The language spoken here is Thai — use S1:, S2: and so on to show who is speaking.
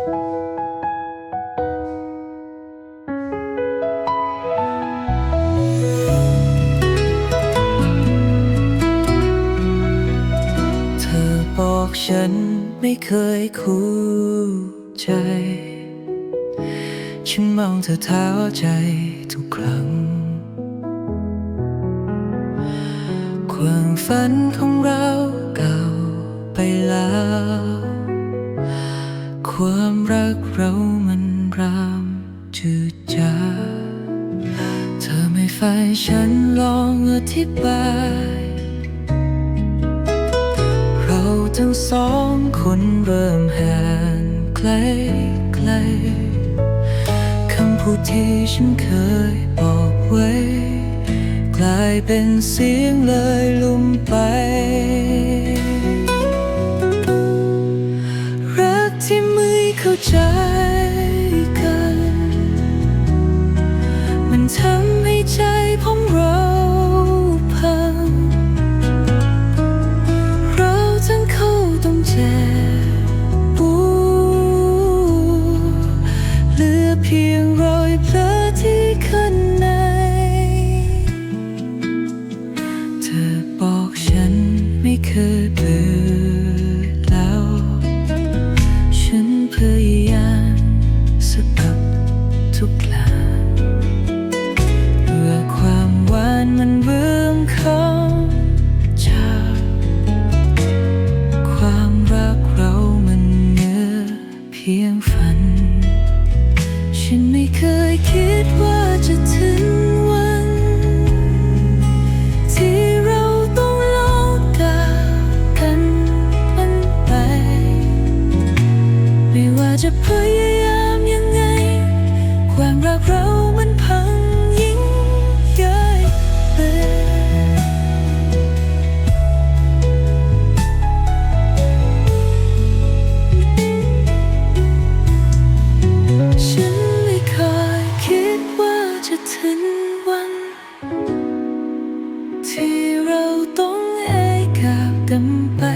S1: เธอบอกฉันไม่เคยคู่ใจ ฉันมองเธอเท้าใจทุกครั้ง ความฝันของเราเก่าไปแล้ว ความรักเรามันรามจืดจางเธอไม่ไฟฉันลองอธิบาย เราทั้งสองคนเริ่มห่างไกลไกลคำพูดที่ฉันเคยบอกไว้ กลายเป็นเสียงเลยลุ่มไป อ